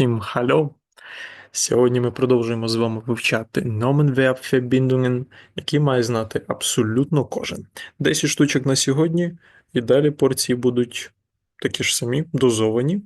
Всім хальо! Сьогодні ми продовжуємо з вами вивчати Nomenverb-Verbindungen, які має знати абсолютно кожен. 10 штучок на сьогодні, і далі порції будуть такі ж самі, дозовані,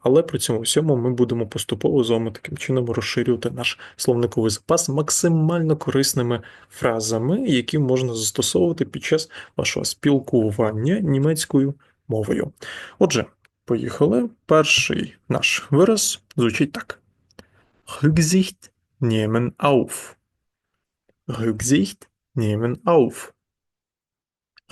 але при цьому всьому ми будемо поступово з вами таким чином розширювати наш словниковий запас максимально корисними фразами, які можна застосовувати під час вашого спілкування німецькою мовою. Отже, Поїхали. Перший наш вираз звучить так: Rücksicht nehmen auf. Rücksicht nehmen auf.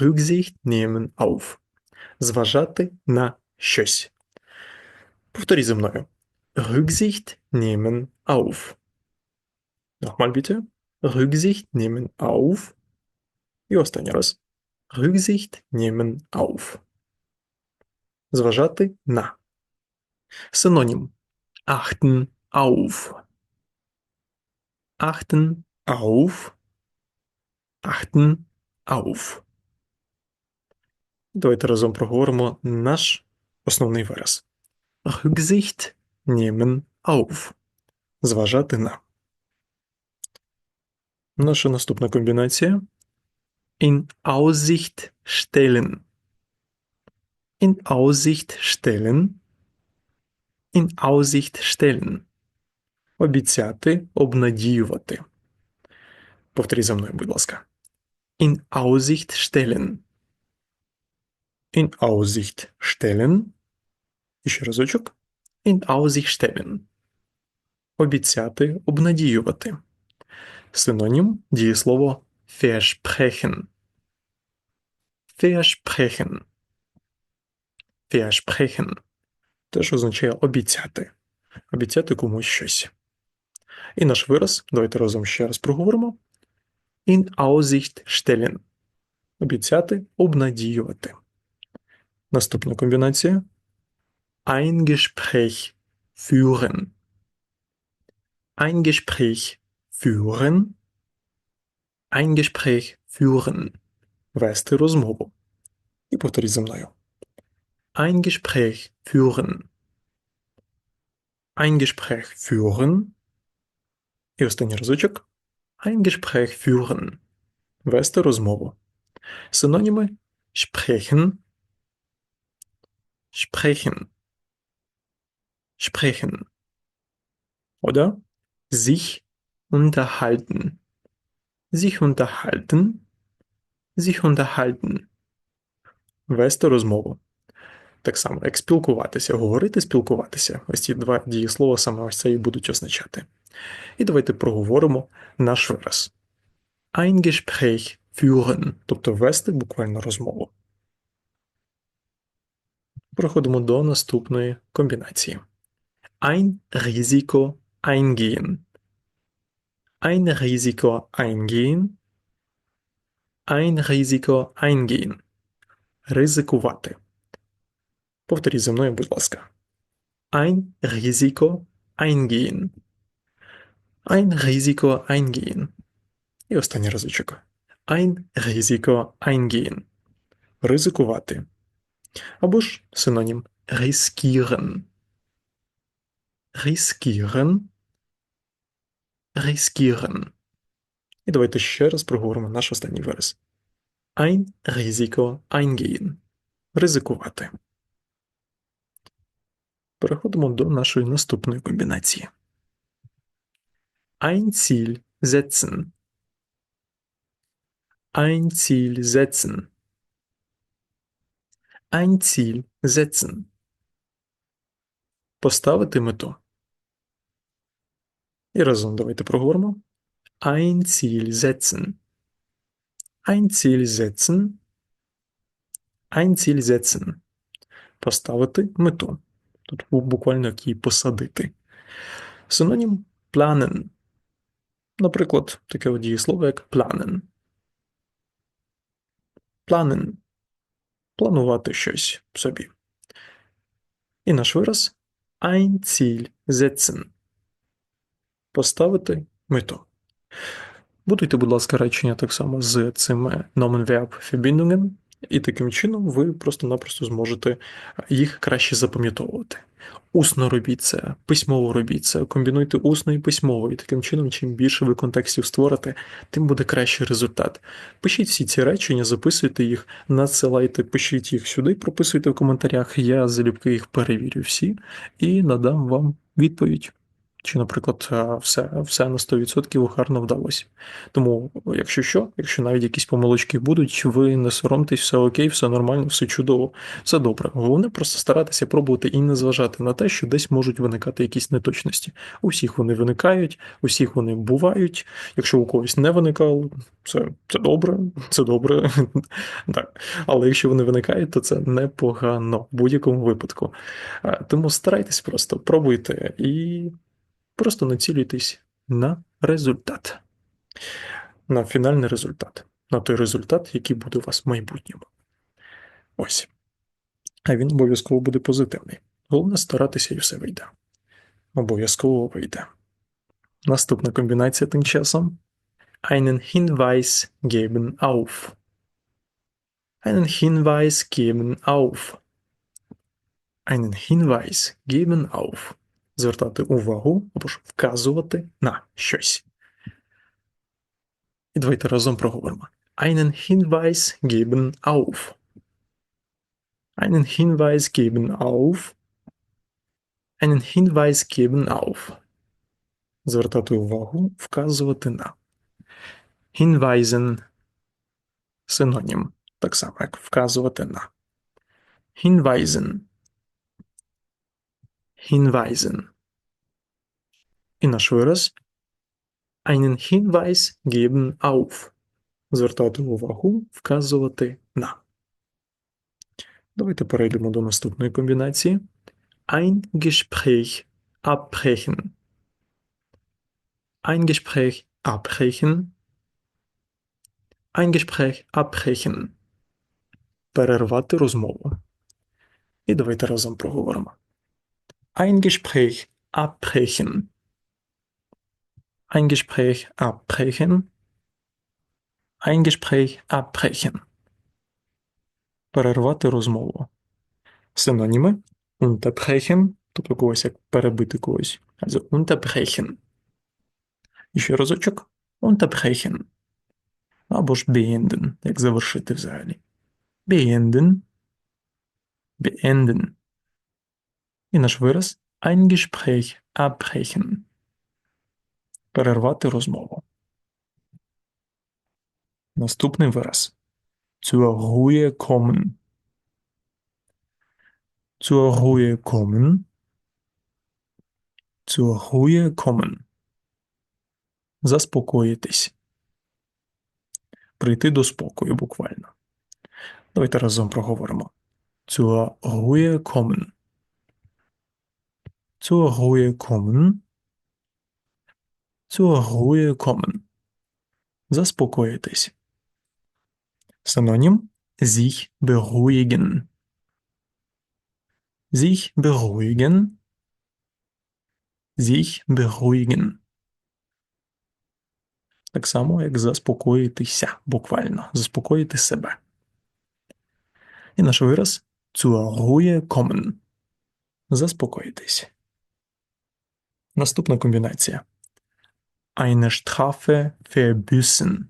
Rücksicht nehmen auf. Зважати на щось. Повторіть за мною. Rücksicht nehmen auf. Nochmal bitte. Rücksicht nehmen auf. І останній раз. Rücksicht nehmen auf. Зважати на. Синонім achten auf. Achten auf. Achten auf. Давайте разом проговоримо наш основний вираз. Rücksicht nehmen auf. Зважати на. Наша наступна комбінація. In Aussicht stellen in Aussicht stellen, in Aussicht stellen. Обіцяти, обнадіювати. Повторіть за мною, будь ласка. In Aussicht stellen. In Aussicht stellen. Ще разочок. In Aussicht stellen. Обіцяти, обнадіювати. Синонім дієслово versprechen. Versprechen versprechen теж означає обіцяти, обіцяти комусь щось. І наш вираз, давайте разом ще раз проговоримо: in Aussicht stellen. Обіцяти, обнадіювати. Наступна комбінація ein Gespräch führen. Ein Gespräch führen. Ein Gespräch führen. Вести розмову. І повторіть за мною. Ein Gespräch führen. Ein Gespräch führen. І останній разочок. Ein Gespräch führen. Вести розмову. Синоніми sprechen. Sprechen. Sprechen. Oder sich unterhalten. Sich unterhalten. Sich unterhalten. Вести розмову. Так само, як спілкуватися, говорити, спілкуватися. Ось ці два дієслова саме ось це і будуть означати. І давайте проговоримо наш вираз. Ein Gespräch führen, тобто вести буквально розмову. Переходимо до наступної комбінації. Ein Risiko eingehen. Ein Risiko eingehen. Ein Risiko eingehen. Ризикувати. Повторіть за мною, будь ласка. Ein Risiko eingehen. Ein Risiko eingehen. І останній разочок. Ein Risiko eingehen. Ризикувати. Або ж синонім riskieren. Riskieren. Riskieren. І давайте ще раз проговоримо наш останній вираз. Ein Risiko eingehen. Ризикувати. Переходимо до нашої наступної комбінації. Ein Ziel setzen. Ein Ziel setzen. Ein setzen. Поставити мету. І разом давайте проговоримо. Ein Ziel setzen. Ein setzen. Ein setzen. Поставити мету. Тут буквально як її посадити. Синонім планен. Наприклад, таке дієслово, як планен. Планен. Планувати щось собі. І наш вираз ein Ziel setzen. Поставити мету. Будуйте, будь ласка, речення так само з цими Nomenverb-Verbindungen. І таким чином ви просто-напросто зможете їх краще запам'ятовувати. Усно робіть це, письмово робіть це, комбінуйте усно і письмово, і таким чином, чим більше ви контекстів створите, тим буде кращий результат. Пишіть всі ці речення, записуйте їх, надсилайте, пишіть їх сюди, прописуйте в коментарях. Я залюбки їх перевірю всі і надам вам відповідь. Чи, наприклад, все все на 100% гарно вдалося. Тому, якщо що, якщо навіть якісь помилочки будуть, ви не соромтесь, все окей, все нормально, все чудово, все добре. Головне просто старатися пробувати і не зважати на те, що десь можуть виникати якісь неточності. У всіх вони виникають, у всіх вони бувають. Якщо у когось не виникало, це це добре, це добре. так. Але якщо вони виникають, то це непогано в будь-якому випадку. Тому старайтесь просто пробуйте і. Просто націлюйтесь на результат, на фінальний результат, на той результат, який буде у вас в майбутньому. Ось. А він обов'язково буде позитивний. Головне старатися і все вийде. Обов'язково вийде. Наступна комбінація тим часом. Einen Hinweis geben auf. Einen Hinweis geben auf. Einen Hinweis geben auf звертати увагу або ж вказувати на щось. І давайте разом проговоримо. Einen Hinweis geben auf. Einen Hinweis geben auf. Einen Hinweis geben auf. Звертати увагу, вказувати на. Hinweisen синонім. Так само, як вказувати на. Hinweisen hinweisen. І наш вираз einen Hinweis geben auf. Звертати увагу, вказувати на. Давайте перейдемо до наступної комбінації. Ein Gespräch abbrechen. Ein Gespräch abbrechen. Ein Gespräch abbrechen. Перервати розмову. І давайте разом проговоримо. Ein Gespräch abbrechen. Ein Gespräch abbrechen. Ein Gespräch abbrechen. Перервати розмову. Синоніми unterbrechen, тобто когось як перебити когось. Also unterbrechen. І ще разочок unterbrechen. Або ж beenden, як завершити взагалі. Beenden. Beenden. І наш вираз ein Gespräch abbrechen. Перервати розмову. Наступний вираз. Zur Ruhe kommen. Zur Ruhe kommen. Zur Ruhe kommen. Заспокоїтись. Прийти до спокою буквально. Давайте разом проговоримо. Zur Ruhe kommen zur Ruhe kommen, zur Ruhe kommen. Заспокоїтись. Синонім sich beruhigen. Sich beruhigen. Sich beruhigen. Так само, як заспокоїтися, буквально. Заспокоїти себе. І наш вираз zur Ruhe kommen. Заспокоїтись. Наступна комбінація. Eine Strafe verbüßen.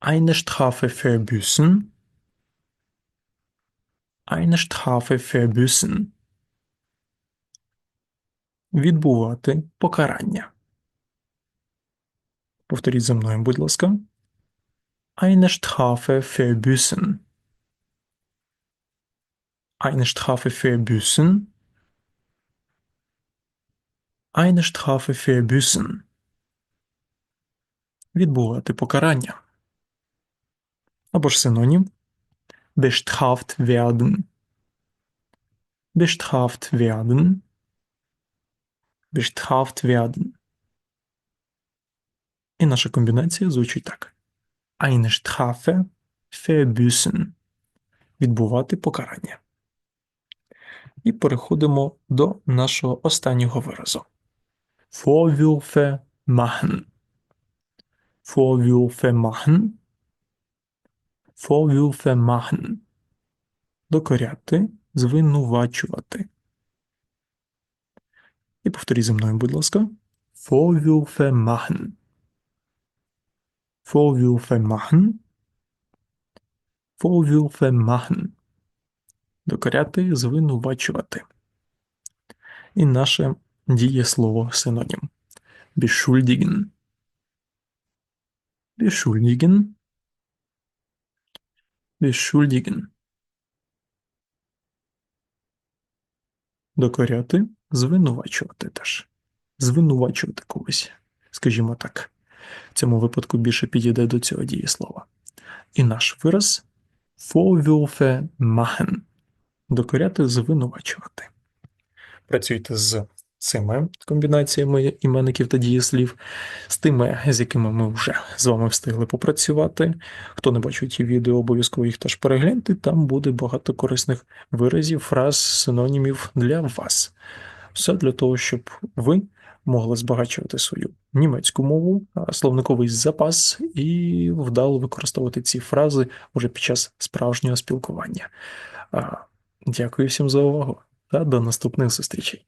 Eine Strafe verbüßen. Eine Strafe verbüßen. Відбувати покарання. Повторіть за мною, будь ласка. Eine Strafe verbüßen. Eine Strafe verbüßen. Eine Strafe verbüßen. Відбувати покарання. Або ж синонім bestraft werden. Bestraft werden. Bestraft werden. І наша комбінація звучить так. Eine Strafe verbüßen. Відбувати покарання. І переходимо до нашого останнього виразу. Vorwürfe machen. Vorwürfe machen. Vorwürfe machen. Докоряти, звинувачувати. І повторіть зі мною, будь ласка. Vorwürfe machen. Vorwürfe machen. Vorwürfe machen. Докоряти, звинувачувати. І наше дієслово синонім. Beschuldigen. Beschuldigen. Beschuldigen. Докоряти, звинувачувати теж. Звинувачувати когось. Скажімо так. В цьому випадку більше підійде до цього дієслова. І наш вираз Vorwürfe machen. Докоряти, звинувачувати. Працюйте з цими комбінаціями іменників та дієслів, з тими, з якими ми вже з вами встигли попрацювати. Хто не бачив ті відео, обов'язково їх теж перегляньте. Там буде багато корисних виразів, фраз, синонімів для вас. Все для того, щоб ви могли збагачувати свою німецьку мову, словниковий запас і вдало використовувати ці фрази уже під час справжнього спілкування. Дякую всім за увагу та до наступних зустрічей.